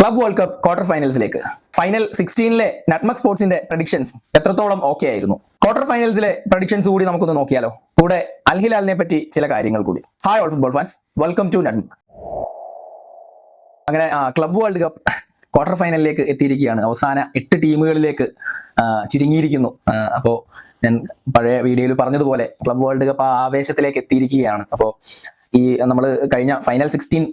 Club world cup quarter ഫൈനൽസിലേക്ക് final സിക്സ്റ്റീനിലെ നെറ്റ്മക് സ്പോർട്സിന്റെ പ്രഡിക്ഷൻസ് എത്രത്തോളം ഓക്കെ ആയിരുന്നു? ക്വാർട്ടർ ഫൈനൽസിലെ പ്രഡിക്ഷൻസ് കൂടി നമുക്കൊന്ന് നോക്കിയാലോ? കൂടെ അൽഹിലാലിനെ പറ്റി ചില കാര്യങ്ങൾ കൂടി. Hi all football fans welcome to നെറ്റ്മക് അങ്ങനെ ക്ലബ് വേൾഡ് കപ്പ് ക്വാർട്ടർ ഫൈനലിലേക്ക് എത്തിയിരിക്കുകയാണ്. അവസാന എട്ട് ടീമുകളിലേക്ക് ചുരുങ്ങിയിരിക്കുന്നു. അപ്പോൾ ഞാൻ പഴയ വീഡിയോയിൽ പറഞ്ഞതുപോലെ ക്ലബ് വേൾഡ് കപ്പ് ആവേശത്തിലേക്ക് എത്തിയിരിക്കുകയാണ്. അപ്പോൾ ഈ നമ്മൾ കഴിഞ്ഞ ഫൈനൽ സിക്സ്റ്റീൻ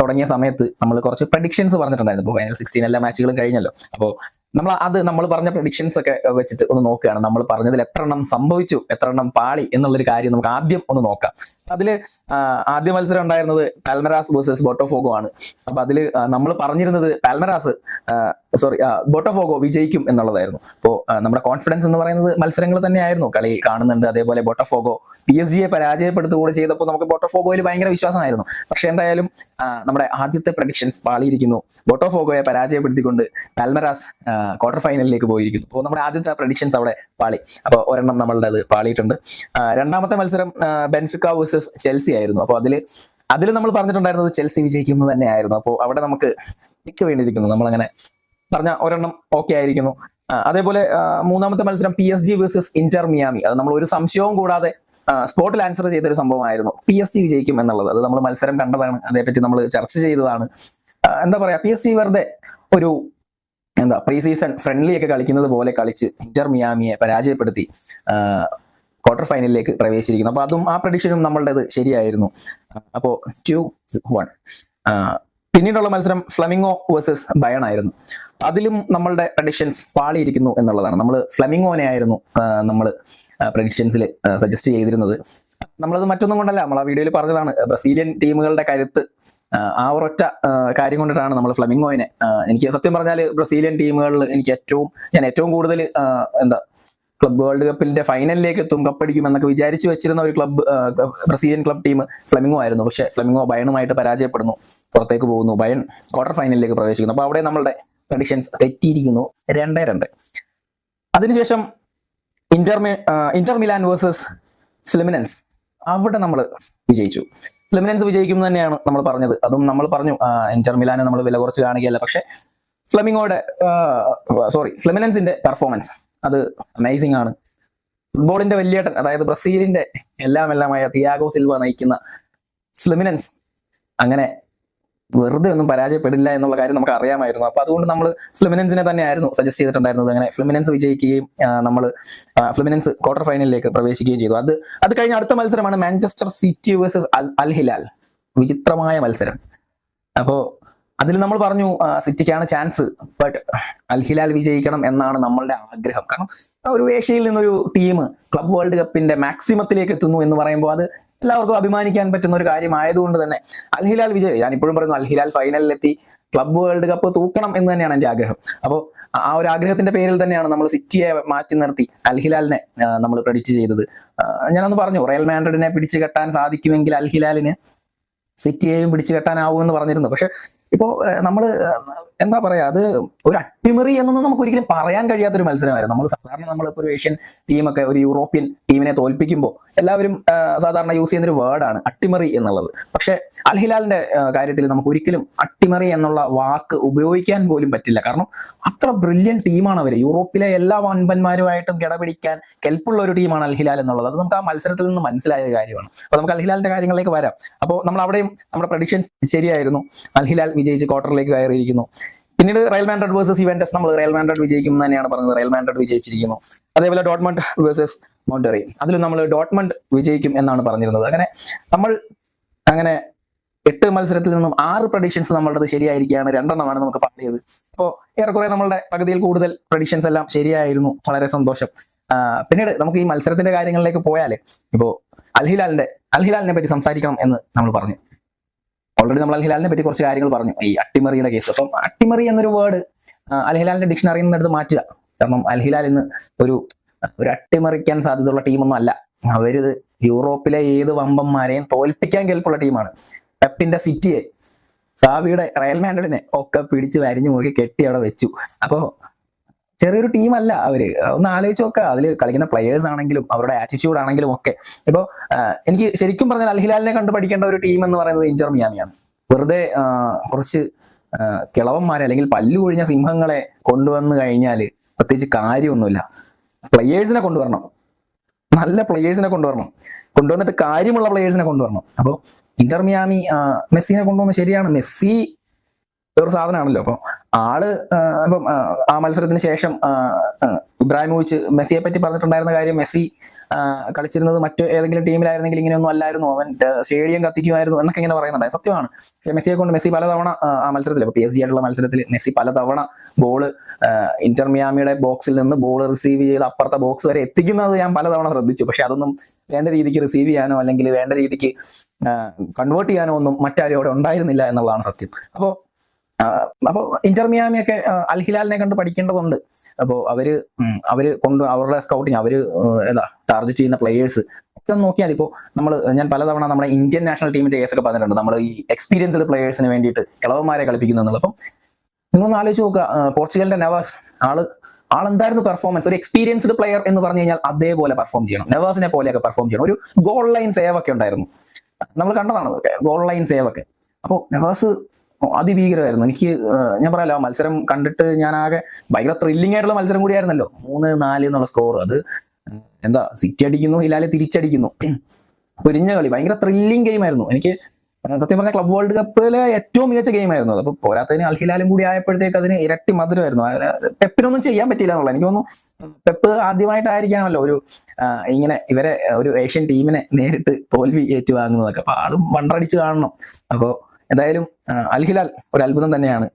തുടങ്ങിയ സമയത്ത് നമ്മൾ കുറച്ച് പ്രഡിക്ഷൻസ് പറഞ്ഞിട്ടുണ്ടായിരുന്നു. ഇപ്പോൾ ഫൈനൽ സിക്സ്റ്റീൻ എല്ലാ മാച്ചുകളും കഴിഞ്ഞല്ലോ. അപ്പോൾ നമ്മൾ അത് നമ്മൾ പറഞ്ഞ പ്രഡിക്ഷൻസ് ഒക്കെ വെച്ചിട്ട് ഒന്ന് നോക്കുകയാണ്. നമ്മൾ പറഞ്ഞതിൽ എത്ര എണ്ണം സംഭവിച്ചു എത്ര എണ്ണം പാളി എന്നുള്ളൊരു കാര്യം നമുക്ക് ആദ്യം ഒന്ന് നോക്കാം. അതിൽ ആദ്യ മത്സരം ഉണ്ടായിരുന്നത് പാൽമരാസ് വേഴ്സസ് ബോട്ടോഫോഗോ ആണ്. അപ്പൊ അതിൽ നമ്മൾ പറഞ്ഞിരുന്നത് പാൽമരാസ് സോറി ബോട്ടോഫോഗോ വിജയിക്കും എന്നുള്ളതായിരുന്നു. അപ്പോൾ നമ്മുടെ കോൺഫിഡൻസ് എന്ന് പറയുന്നത് മത്സരങ്ങൾ തന്നെയായിരുന്നു. കളി കാണുന്നുണ്ട്. അതേപോലെ ബോട്ടോഫോഗോ പി എസ് ജിയെ പരാജയപ്പെടുത്തുകൂടെ ചെയ്തപ്പോൾ നമുക്ക് ബോട്ടോഫോഗോയിൽ ഭയങ്കര വിശ്വാസമായിരുന്നു. പക്ഷെ എന്തായാലും നമ്മുടെ ആദ്യത്തെ പ്രഡിക്ഷൻസ് പാളിയിരിക്കുന്നു. ബോട്ടോഫോഗോയെ പരാജയപ്പെടുത്തിക്കൊണ്ട് പാൽമറാസ് ക്വാർട്ടർ ഫൈനലിലേക്ക് പോയിരിക്കുന്നു. അപ്പോൾ നമ്മുടെ ആദ്യത്തെ പ്രഡിക്ഷൻസ് അവിടെ പാളി. അപ്പോൾ ഒരെണ്ണം നമ്മളുടെ അത് പാളിയിട്ടുണ്ട് രണ്ടാമത്തെ മത്സരം ബെൻഫിക്ക വേഴ്സസ് ചെൽസി ആയിരുന്നു. അപ്പോൾ അതിൽ അതിൽ നമ്മൾ പറഞ്ഞിട്ടുണ്ടായിരുന്നത് ചെൽസി വിജയിക്കുന്നത് തന്നെയായിരുന്നു. അപ്പോൾ അവിടെ നമുക്ക് ടിക്ക് വേണ്ടിയിരിക്കുന്നു നമ്മളങ്ങനെ പറഞ്ഞ ഒരെണ്ണം ഓക്കെ ആയിരിക്കുന്നു. അതേപോലെ മൂന്നാമത്തെ മത്സരം P S G versus Inter Miami അത് നമ്മൾ ഒരു സംശയവും കൂടാതെ സ്പോട്ടിൽ ആൻസർ ചെയ്തൊരു സംഭവമായിരുന്നു. പി എസ് ജി വിജയിക്കും എന്നുള്ളത്. അത് നമ്മൾ മത്സരം കണ്ടതാണ്. അതേപറ്റി നമ്മൾ ചർച്ച ചെയ്തതാണ്. എന്താ പറയാ? പി എസ് ജി വെറുതെ ഒരു എന്താ പ്രീ സീസൺ ഫ്രണ്ട്ലി ഒക്കെ കളിക്കുന്നത് പോലെ കളിച്ച് ഇന്റർ മിയാമിയെ പരാജയപ്പെടുത്തി ക്വാർട്ടർ ഫൈനലിലേക്ക് പ്രവേശിച്ചിരിക്കുന്നു. അപ്പൊ അതും ആ പ്രഡിക്ഷനും നമ്മളുടേത് ശരിയായിരുന്നു. അപ്പോൾ ടു വൺ പിന്നീടുള്ള മത്സരം ഫ്ലമിങ്ങോ വേഴ്സസ് ബയൺ ആയിരുന്നു. അതിലും നമ്മളുടെ പ്രഡിക്ഷൻസ് പാളിയിരിക്കുന്നു എന്നുള്ളതാണ്. നമ്മൾ ഫ്ലമിങ്ങോനെ ആയിരുന്നു നമ്മൾ പ്രഡിക്ഷൻസിൽ സജസ്റ്റ് ചെയ്തിരുന്നത്. നമ്മളത് മറ്റൊന്നും കൊണ്ടല്ല. നമ്മൾ ആ വീഡിയോയിൽ പറഞ്ഞതാണ്. ബ്രസീലിയൻ ടീമുകളുടെ കരുത്ത് ആ, ഒരൊറ്റ കാര്യം കൊണ്ടിട്ടാണ് നമ്മൾ ഫ്ലമിങ്ങോയിനെ എനിക്ക് സത്യം പറഞ്ഞാൽ ബ്രസീലിയൻ ടീമുകളിൽ എനിക്ക് ഏറ്റവും ഞാൻ ഏറ്റവും കൂടുതൽ എന്താ ക്ലബ് വേൾഡ് കപ്പിന്റെ ഫൈനലിലേക്ക് എത്തും കപ്പടിക്കും എന്നൊക്കെ വിചാരിച്ചു വെച്ചിരുന്ന ഒരു club Brazilian club team Flamengo ആയിരുന്നു. പക്ഷേ ഫ്ലമിങ്ങോ ബയണുമായിട്ട് പരാജയപ്പെടുന്നു. പുറത്തേക്ക് പോകുന്നു. ബയൺ ക്വാർട്ടർ ഫൈനലിലേക്ക് പ്രവേശിക്കുന്നു. അപ്പോൾ അവിടെ നമ്മളുടെ പ്രഡിക്ഷൻസ് തെറ്റിയിരിക്കുന്നു. രണ്ടേ രണ്ട്. അതിനുശേഷം Inter Inter Milan Inter Milan versus Fluminense. അവിടെ നമ്മൾ വിജയിച്ചു. ഫ്ലെമിനൻസ് വിജയിക്കും തന്നെയാണ് നമ്മൾ പറഞ്ഞത്. അതും നമ്മൾ പറഞ്ഞു എൻചർ മിലാനെ നമ്മൾ വില കുറച്ച് കാണുകയല്ല പക്ഷെ ഫ്ലെമിങ്ങോയുടെ സോറി ഫ്ലെമിനൻസിന്റെ പെർഫോമൻസ് അത് അമേസിംഗ് ആണ്. ഫുട്ബോളിന്റെ വലിയേട്ടൻ അതായത് ബ്രസീലിന്റെ എല്ലാം എല്ലാമായ തിയാഗോ സിൽവ നയിക്കുന്ന ഫ്ലെമിനൻസ് അങ്ങനെ വെറുതെ ഒന്നും പരാജയപ്പെടില്ല എന്നുള്ള കാര്യം നമുക്ക് അറിയാമായിരുന്നു. അപ്പൊ അതുകൊണ്ട് നമ്മൾ ഫ്ലിമിനൻസിനെ തന്നെയായിരുന്നു സജസ്റ്റ് ചെയ്തിട്ടുണ്ടായിരുന്നത്. അങ്ങനെ ഫ്ലിമിനൻസ് വിജയിക്കുകയും നമ്മൾ ഫ്ലിമിനൻസ് ക്വാർട്ടർ ഫൈനലിലേക്ക് പ്രവേശിക്കുകയും ചെയ്തു. അത് അത് കഴിഞ്ഞ അടുത്ത മത്സരമാണ് Manchester City versus Al Hilal വിചിത്രമായ മത്സരം. അപ്പോ അതിൽ നമ്മൾ പറഞ്ഞു സിറ്റിക്കാണ് ചാൻസ് ബട്ട് അൽഹിലാൽ വിജയിക്കണം എന്നാണ് നമ്മളുടെ ആഗ്രഹം. കാരണം ഒരു ഏഷ്യയിൽ നിന്നൊരു ടീം ക്ലബ് വേൾഡ് കപ്പിന്റെ മാക്സിമത്തിലേക്ക് എത്തുന്നു എന്ന് പറയുമ്പോൾ അത് എല്ലാവർക്കും അഭിമാനിക്കാൻ പറ്റുന്ന ഒരു കാര്യമായതുകൊണ്ട് തന്നെ അൽഹിലാൽ വിജയ് ഞാൻ ഇപ്പോഴും പറയുന്നു അൽഹിലാൽ ഫൈനലിലെത്തി ക്ലബ് വേൾഡ് കപ്പ് തൂക്കണം എന്ന് തന്നെയാണ് എന്റെ ആഗ്രഹം. അപ്പോൾ ആ ഒരു ആഗ്രഹത്തിന്റെ പേരിൽ തന്നെയാണ് നമ്മൾ സിറ്റിയെ മാറ്റി നിർത്തി അൽഹിലാലിനെ നമ്മൾ പ്രഡിക്റ്റ് ചെയ്തത്. ഞാനൊന്ന് പറഞ്ഞു റയൽ മാൻഡ്രിഡിനെ പിടിച്ചു കെട്ടാൻ സാധിക്കുമെങ്കിൽ അൽ ഹിലാലിന് സിറ്റിയെയും പിടിച്ചു കെട്ടാനാവുമെന്ന് പറഞ്ഞിരുന്നു. പക്ഷെ ഇപ്പോ നമ്മൾ എന്താ പറയാ അത് ഒരു അട്ടിമറി എന്നൊന്നും നമുക്ക് ഒരിക്കലും പറയാൻ കഴിയാത്തൊരു മത്സരമായിരുന്നു. നമ്മൾ സാധാരണ നമ്മളിപ്പോൾ ഒരു ഏഷ്യൻ ടീമൊക്കെ ഒരു യൂറോപ്യൻ ടീമിനെ തോൽപ്പിക്കുമ്പോൾ എല്ലാവരും സാധാരണ യൂസ് ചെയ്യുന്ന ഒരു വേർഡാണ് അട്ടിമറി എന്നുള്ളത്. പക്ഷെ അൽ ഹിലാലിന്റെ കാര്യത്തിൽ നമുക്ക് ഒരിക്കലും അട്ടിമറി എന്നുള്ള വാക്ക് ഉപയോഗിക്കാൻ പോലും പറ്റില്ല. കാരണം അത്ര ബ്രില്യൻ ടീമാണ് അവർ യൂറോപ്പിലെ എല്ലാ വൻപന്മാരുമായിട്ടും കിടപിടിക്കാൻ കെൽപ്പുള്ള ഒരു ടീമാണ് അൽഹിലാൽ എന്നുള്ളത്. അത് നമുക്ക് ആ മത്സരത്തിൽ നിന്ന് മനസ്സിലായ ഒരു കാര്യമാണ്. അപ്പോൾ നമുക്ക് അൽ ഹിലാലിന്റെ കാര്യങ്ങളിലേക്ക് വരാം. അപ്പോൾ നമ്മൾ അവിടെയും നമ്മുടെ പ്രഡിക്ഷൻ ശരിയായിരുന്നു. അൽ ഹിലാൽ വിജയിച്ച് ക്വാർട്ടറിലേക്ക് കയറിയിരിക്കുന്നു. പിന്നീട് റയൽ മാൻഡ്രഡ് വേഴ്സസ് ഇവന്റസ് നമ്മൾ റയൽ മാൻഡ്രഡ് വിജയിക്കും എന്ന് തന്നെയാണ് പറഞ്ഞത്. റയൽ മാൻഡ്രഡ് വിജയിച്ചിരിക്കുന്നു. അതേപോലെ ഡോട്ട്മണ്ട് വേഴ്സസ് മോണ്ടറി. അതിലും നമ്മൾ ഡോട്ട്മണ്ട് വിജയിക്കും എന്നാണ് പറഞ്ഞിരുന്നത്. അങ്ങനെ നമ്മൾ അങ്ങനെ എട്ട് മത്സരത്തിൽ നിന്നും ആറ് പ്രഡിക്ഷൻസ് നമ്മളുടെ ശരിയായിരിക്കുകയാണ്. രണ്ടെണ്ണമാണ് നമുക്ക് പാടിയത് അപ്പോൾ ഏറെക്കുറെ നമ്മളുടെ പകുതിയിൽ കൂടുതൽ പ്രഡിക്ഷൻസ് എല്ലാം ശരിയായിരുന്നു. വളരെ സന്തോഷം. പിന്നീട് നമുക്ക് ഈ മത്സരത്തിന്റെ കാര്യങ്ങളിലേക്ക് പോയാൽ ഇപ്പോൾ അൽഹിലാലിന്റെ അൽഹിലാലിനെ പറ്റി സംസാരിക്കണം എന്ന് നമ്മൾ പറഞ്ഞു. ഓൾറെഡി നമ്മൾ അൽഹിലാലിനെ പറ്റി കുറച്ച് കാര്യങ്ങൾ പറഞ്ഞു. ഈ അട്ടിമറിയുടെ കേസ് അപ്പം അട്ടിമറി എന്നൊരു വേർഡ് അൽഹിലാലിന്റെ ഡിക്ഷണറിയിൽ നിന്ന് മാറ്റുക. കാരണം അൽഹിലാൽ ഇന്ന് ഒരു ഒരു അട്ടിമറിക്കാൻ സാധ്യതയുള്ള ടീമൊന്നും അല്ല. അവരിത് യൂറോപ്പിലെ ഏത് വമ്പന്മാരെയും തോൽപ്പിക്കാൻ കേൾപ്പുള്ള ടീമാണ് പെപ്പിന്റെ സിറ്റിയെ സാവിയുടെ റയൽ മാൻഡ്രിഡിനെ ഒക്കെ പിടിച്ച് വരിഞ്ഞു മുറുകി കെട്ടി അവിടെ വെച്ചു. അപ്പോ ചെറിയൊരു ടീമല്ല അവർ. ഒന്ന് ആലോചിച്ച് നോക്കുക അതിൽ കളിക്കുന്ന പ്ലെയേഴ്സ് ആണെങ്കിലും അവരുടെ ആറ്റിറ്റ്യൂഡ് ആണെങ്കിലും ഒക്കെ. ഇപ്പോൾ എനിക്ക് ശരിക്കും പറഞ്ഞാൽ അൽഹിലാലിനെ കണ്ടു പഠിക്കേണ്ട ഒരു ടീം എന്ന് പറയുന്നത് ഇന്റർ മിയാമിയാണ്. വെറുതെ കുറച്ച് കിളവന്മാരെ അല്ലെങ്കിൽ പല്ലു കൊഴിഞ്ഞ സിംഹങ്ങളെ കൊണ്ടുവന്നു കഴിഞ്ഞാൽ പ്രത്യേകിച്ച് കാര്യമൊന്നുമില്ല. പ്ലെയേഴ്സിനെ കൊണ്ടുവരണം. നല്ല പ്ലെയേഴ്സിനെ കൊണ്ടുവരണം. കൊണ്ടുവന്നിട്ട് കാര്യമുള്ള പ്ലെയേഴ്സിനെ കൊണ്ടുവരണം. അപ്പോൾ ഇന്റർ മിയാമി മെസ്സിനെ കൊണ്ടുവന്ന് ശരിയാണ്. മെസ്സി ഒരു സാധനമാണല്ലോ. അപ്പോൾ ആൾ ഇപ്പം ആ, മത്സരത്തിന് ശേഷം ഇബ്രാഹിമോവിച്ച് മെസ്സിയെ പറ്റി പറഞ്ഞിട്ടുണ്ടായിരുന്ന കാര്യം മെസ്സി കളിച്ചിരുന്നത് മറ്റു ഏതെങ്കിലും ടീമിലായിരുന്നെങ്കിൽ ഇങ്ങനെയൊന്നും അല്ലായിരുന്നു. അവൻ സ്റ്റേഡിയം കത്തിക്കുമായിരുന്നു എന്നൊക്കെ ഇങ്ങനെ പറയുന്നുണ്ടായി സത്യമാണ്. പക്ഷേ മെസ്സിയെ കൊണ്ട് മെസ്സി പലതവണ ആ, മത്സരത്തിൽ ഇപ്പോൾ പി എസ് ജി ആയിട്ടുള്ള മത്സരത്തിൽ മെസ്സി പലതവണ ബോൾ ഇന്റർമിയാമിയുടെ ബോക്സിൽ നിന്ന് ബോൾ റിസീവ് ചെയ്ത് അപ്പുറത്തെ ബോക്സ് വരെ എത്തിക്കുന്നത് ഞാൻ പലതവണ ശ്രദ്ധിച്ചു. പക്ഷെ അതൊന്നും വേണ്ട രീതിക്ക് റിസീവ് ചെയ്യാനോ അല്ലെങ്കിൽ വേണ്ട രീതിക്ക് കൺവേർട്ട് ചെയ്യാനോ ഒന്നും മറ്റാരും അവിടെ ഉണ്ടായിരുന്നില്ല എന്നുള്ളതാണ് സത്യം. അപ്പോൾ അപ്പോൾ ഇന്റർ മിയാമിയൊക്കെ അൽഹിലാലിനെ അൽ ഹിലാലിനെ കണ്ട് പഠിക്കേണ്ടതുണ്ട്. അപ്പോൾ അവർ അവർ കൊണ്ട് അവരുടെ സ്കൗട്ടിങ് അവർ എന്താ ടാർഗറ്റ് ചെയ്യുന്ന പ്ലേയേഴ്സ് ഒക്കെ നോക്കിയാൽ ഇപ്പോൾ നമ്മൾ ഞാൻ പലതവണ നമ്മുടെ ഇന്ത്യൻ നാഷണൽ ടീമിന്റെ കേസ് ഒക്കെ പറഞ്ഞിട്ടുണ്ട്. നമ്മൾ ഈ എക്സ്പീരിയൻസ്ഡ് പ്ലേയേഴ്സിന് വേണ്ടിയിട്ട് ഇളവന്മാരെ കളിപ്പിക്കുന്നു എന്നുള്ളത്. അപ്പം നിങ്ങളൊന്ന് ആലോചിച്ച് നോക്കുക പോർച്ചുഗലിന്റെ നവാസ് ആൾ ആളെന്തായിരുന്നു പെർഫോമൻസ് ഒരു എക്സ്പീരിയൻസ്ഡ് പ്ലെയർ എന്ന് പറഞ്ഞു കഴിഞ്ഞാൽ അതേപോലെ പെർഫോം ചെയ്യണം. നവാസിനെ പോലെയൊക്കെ പെർഫോം ചെയ്യണം. ഒരു ഗോൾ ലൈൻ സേവ് ഒക്കെ ഉണ്ടായിരുന്നു. നമ്മൾ കണ്ടതാണ് ഗോൾ ലൈൻ സേവ് ഒക്കെ. അപ്പോൾ നവാസ് അതിഭീകരമായിരുന്നു. എനിക്ക് ഞാൻ പറയാലോ മത്സരം കണ്ടിട്ട് ഞാൻ ആകെ ഭയങ്കര ത്രില്ലിംഗ് ആയിട്ടുള്ള മത്സരം കൂടിയായിരുന്നല്ലോ. മൂന്ന് നാല് എന്നുള്ള സ്കോർ അത് എന്താ സിറ്റി അടിക്കുന്നു ഹിലാലെ തിരിച്ചടിക്കുന്നു. പൊരിഞ്ഞ കളി. ഭയങ്കര ത്രില്ലിംഗ് ഗെയിം ആയിരുന്നു. എനിക്ക് സത്യം പറഞ്ഞ ക്ലബ് വേൾഡ് കപ്പിലെ ഏറ്റവും മികച്ച ഗെയിം ആയിരുന്നു അത്. അപ്പോൾ പോരാത്തതിന് അൽഹിലാലും കൂടി ആയപ്പോഴത്തേക്ക് അതിന് ഇരട്ടി മധുരമായിരുന്നു. പെപ്പിനൊന്നും ചെയ്യാൻ പറ്റില്ല എന്നുള്ളത് എനിക്ക് തോന്നുന്നു പെപ്പ് ആദ്യമായിട്ടായിരിക്കാണല്ലോ ഒരു ഇങ്ങനെ ഇവരെ ഒരു ഏഷ്യൻ ടീമിനെ നേരിട്ട് തോൽവി ഏറ്റുവാങ്ങുന്നതൊക്കെ. അപ്പൊ ആളും വണ്ടടിച്ച് കാണണം. അപ്പോൾ എന്തായാലും അൽഹിലാൽ ഒരു അത്ഭുതം തന്നെയാണ്.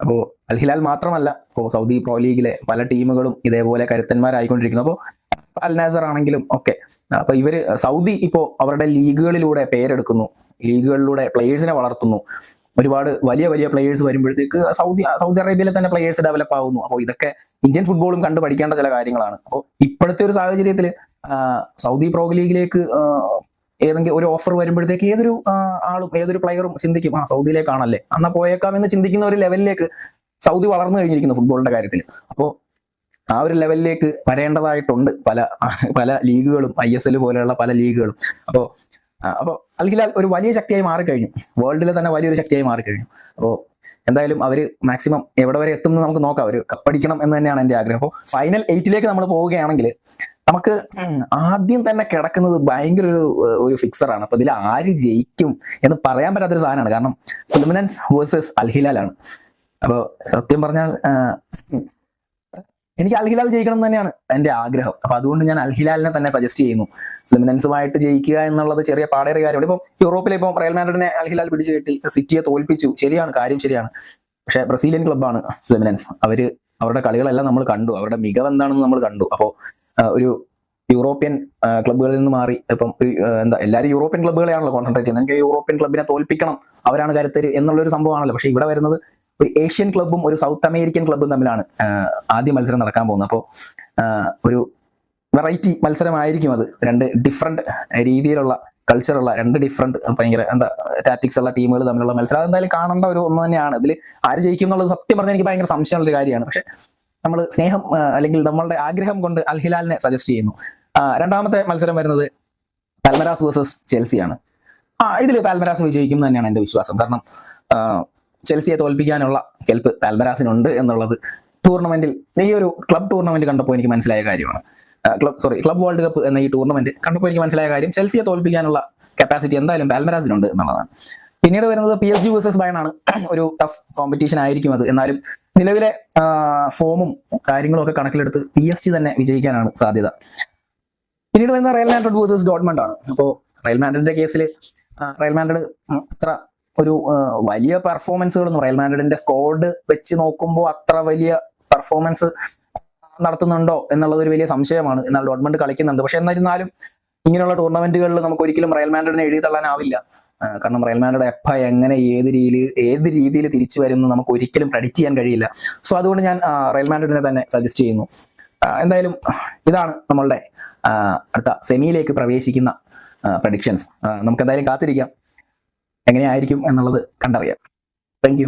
അപ്പോൾ അൽഹിലാൽ മാത്രമല്ല ഇപ്പോൾ സൗദി പ്രോ ലീഗിലെ പല ടീമുകളും ഇതേപോലെ കരുത്തന്മാരായിക്കൊണ്ടിരിക്കുന്നു. അപ്പോൾ അൽ നാസർ ആണെങ്കിലും ഒക്കെ അപ്പൊ ഇവർ സൗദി ഇപ്പോൾ അവരുടെ ലീഗുകളിലൂടെ പേരെടുക്കുന്നു. ലീഗുകളിലൂടെ പ്ലേയേഴ്സിനെ വളർത്തുന്നു. ഒരുപാട് വലിയ വലിയ പ്ലേയേഴ്സ് വരുമ്പോഴത്തേക്ക് സൗദി സൗദി അറേബ്യയിലെ തന്നെ പ്ലേയേഴ്സ് ഡെവലപ്പ് ആവുന്നു. അപ്പോൾ ഇതൊക്കെ ഇന്ത്യൻ ഫുട്ബോളും കണ്ടു പഠിക്കേണ്ട ചില കാര്യങ്ങളാണ്. അപ്പോൾ ഇപ്പോഴത്തെ ഒരു സാഹചര്യത്തിൽ സൗദി പ്രോ ലീഗിലേക്ക് ഏതെങ്കിലും ഒരു ഓഫർ വരുമ്പോഴത്തേക്ക് ഏതൊരു ആളും ഏതൊരു പ്ലെയറും ചിന്തിക്കും ആ സൗദിയിലേക്കാണല്ലേ? അന്നാ പോയേക്കാം എന്ന് ചിന്തിക്കുന്ന ഒരു ലെവലിലേക്ക് സൗദി വളർന്നു കഴിഞ്ഞിരിക്കുന്നു ഫുട്ബോളിന്റെ കാര്യത്തിൽ അപ്പോൾ ആ ഒരു ലെവലിലേക്ക് വരേണ്ടതായിട്ടുണ്ട് പല പല ലീഗുകളും ഐ എസ് എൽ പോലെയുള്ള പല ലീഗുകളും. അപ്പോൾ അപ്പോൾ അൽഹിലാൽ ഒരു വലിയ ശക്തിയായി മാറിക്കഴിഞ്ഞു. വേൾഡിലെ തന്നെ വലിയൊരു ശക്തിയായി മാറിക്കഴിഞ്ഞു. അപ്പോൾ എന്തായാലും അവർ മാക്സിമം എവിടെ വരെ എത്തും എന്ന് നമുക്ക് നോക്കാം. ഒരു കപ്പടിക്കണം എന്ന് തന്നെയാണ് എന്റെ ആഗ്രഹം. അപ്പോൾ ഫൈനൽ എയ്റ്റിലേക്ക് നമ്മൾ പോവുകയാണെങ്കിൽ നമുക്ക് ആദ്യം തന്നെ കിടക്കുന്നത് ഭയങ്കര ഒരു ഒരു ഫിക്സറാണ് അപ്പൊ ഇതിൽ ആര് ജയിക്കും എന്ന് പറയാൻ പറ്റാത്തൊരു സാധനമാണ്. കാരണം ഫിലിമിനൻസ് വേഴ്സസ് അൽഹിലാൽ ആണ്. അപ്പോൾ സത്യം പറഞ്ഞാൽ എനിക്ക് അൽഹിലാൽ ജയിക്കണം തന്നെയാണ് എന്റെ ആഗ്രഹം. അപ്പൊ അതുകൊണ്ട് ഞാൻ അൽഹിലാലിനെ തന്നെ സജസ്റ്റ് ചെയ്യുന്നു. ഫിലിമിനൻസുമായിട്ട് ജയിക്കുക എന്നുള്ളത് ചെറിയ പാടേറിയ കാര്യമാണ്. ഇപ്പം യൂറോപ്പിലെ ഇപ്പം റയൽ മാഡ്രിഡിനെ അൽഹിലാൽ പിടിച്ചു കെട്ടി സിറ്റിയെ തോൽപ്പിച്ചു. ശരിയാണ് കാര്യം ശരിയാണ്. പക്ഷെ ബ്രസീലിയൻ ക്ലബ്ബാണ് ഫിലിമിനൻസ്. അവർ അവരുടെ കളികളെല്ലാം നമ്മൾ കണ്ടു. അവരുടെ മികവ് എന്താണെന്ന് നമ്മൾ കണ്ടു. അപ്പോൾ ഒരു യൂറോപ്യൻ ക്ലബ്ബുകളിൽ നിന്ന് മാറി. ഇപ്പം എന്താ എല്ലാവരും യൂറോപ്യൻ ക്ലബ്ബുകളെയാണല്ലോ കോൺസെൻട്രേറ്റ് ചെയ്യുന്നത്. എനിക്ക് യൂറോപ്യൻ ക്ലബിനെ തോൽപ്പിക്കണം അവരാണ് കരുത്തര് എന്നുള്ളൊരു സംഭവമാണല്ലോ. പക്ഷേ ഇവിടെ വരുന്നത് ഒരു ഏഷ്യൻ ക്ലബ്ബും ഒരു സൗത്ത് അമേരിക്കൻ ക്ലബ്ബും തമ്മിലാണ് ആദ്യ മത്സരം നടക്കാൻ പോകുന്നത്. അപ്പോൾ ഒരു വെറൈറ്റി മത്സരമായിരിക്കും അത്. രണ്ട് ഡിഫറെന്റ് രീതിയിലുള്ള കൾച്ചറുള്ള രണ്ട് ഡിഫറെന്റ് ഭയങ്കര എന്താ ടാറ്റിക്സ് ഉള്ള ടീമുകൾ തമ്മിലുള്ള മത്സരം. അതെന്തായാലും കാണേണ്ട ഒരു ഒന്ന് തന്നെയാണ്. ഇതിൽ ആര് ജയിക്കും എന്നുള്ളത് സത്യം പറഞ്ഞാൽ എനിക്ക് ഭയങ്കര സംശയമുള്ള ഒരു കാര്യമാണ്. പക്ഷെ നമ്മൾ സ്നേഹം അല്ലെങ്കിൽ നമ്മളുടെ ആഗ്രഹം കൊണ്ട് അൽഹിലാലിനെ സജസ്റ്റ് ചെയ്യുന്നു. രണ്ടാമത്തെ മത്സരം വരുന്നത് പാൽമരാസ് വേഴ്സസ് ചെൽസിയാണ് ആ ഇതിൽ പാൽമരാസ് വിജയിക്കും തന്നെയാണ് എന്റെ വിശ്വാസം. കാരണം ചെൽസിയെ തോൽപ്പിക്കാനുള്ള കെൽപ്പ് പാൽമരാസിനുണ്ട് എന്നുള്ളത് ടൂർണമെന്റിൽ ഈ ഒരു ക്ലബ് ടൂർണമെന്റ് കണ്ടപ്പോൾ എനിക്ക് മനസ്സിലായ കാര്യമാണ്. Club sorry club world cup എന്ന ഈ ടൂർണമെന്റ് കണ്ടപ്പോൾ എനിക്ക് മനസ്സിലായ കാര്യം ചെൽസിയെ തോൽപ്പിക്കാനുള്ള കപ്പാസിറ്റി എന്തായാലും പാൽമരാസിനുണ്ട് എന്നുള്ളതാണ്. പിന്നീട് വരുന്നത് പി എസ് ജി വേഴ്സസ് ബയണാണ് ഒരു ടഫ് കോമ്പറ്റീഷൻ ആയിരിക്കും അത്. എന്നാലും നിലവിലെ ഫോമും കാര്യങ്ങളും ഒക്കെ കണക്കിലെടുത്ത് പി എസ് ജി തന്നെ വിജയിക്കാനാണ് സാധ്യത. പിന്നീട് വരുന്ന റയൽ മാൻഡ്രിഡ് വേഴ്സസ് ഡോട്ട്മണ്ട് ആണ്. അപ്പോൾ റയൽ മാൻഡ്രിഡിന്റെ കേസിൽ റയൽ മാൻഡ്രിഡ് അത്ര ഒരു വലിയ പെർഫോമൻസുകളൊന്നും റയൽ മാൻഡ്രിഡിന്റെ സ്കോഡ് വെച്ച് നോക്കുമ്പോൾ അത്ര വലിയ പെർഫോമൻസ് നടത്തുന്നുണ്ടോ എന്നുള്ളത് ഒരു വലിയ സംശയമാണ്. എന്നാൽ ഡോട്ട്മണ്ട് കളിക്കുന്നുണ്ട്. പക്ഷെ എന്നിരുന്നാലും ഇങ്ങനെയുള്ള ടൂർണമെന്റുകളിൽ നമുക്ക് ഒരിക്കലും റയൽ മാൻഡ്രിഡിനെ എഴുതി തള്ളാനാവില്ല. കാരണം റയൽ മാൻഡ്രിഡ് എപ്പ എങ്ങനെ ഏത് രീതിയിൽ ഏത് രീതിയിൽ തിരിച്ചു വരും എന്ന് നമുക്ക് ഒരിക്കലും പ്രഡിക്റ്റ് ചെയ്യാൻ കഴിയില്ല. സോ അതുകൊണ്ട് ഞാൻ റയൽ മാൻഡ്രിഡിനെ തന്നെ സജസ്റ്റ് ചെയ്യുന്നു. എന്തായാലും ഇതാണ് നമ്മളുടെ അടുത്ത സെമിയിലേക്ക് പ്രവേശിക്കുന്ന പ്രഡിക്ഷൻസ് നമുക്ക് എന്തായാലും കാത്തിരിക്കാം. എങ്ങനെയായിരിക്കും എന്നുള്ളത് കണ്ടറിയാം. താങ്ക്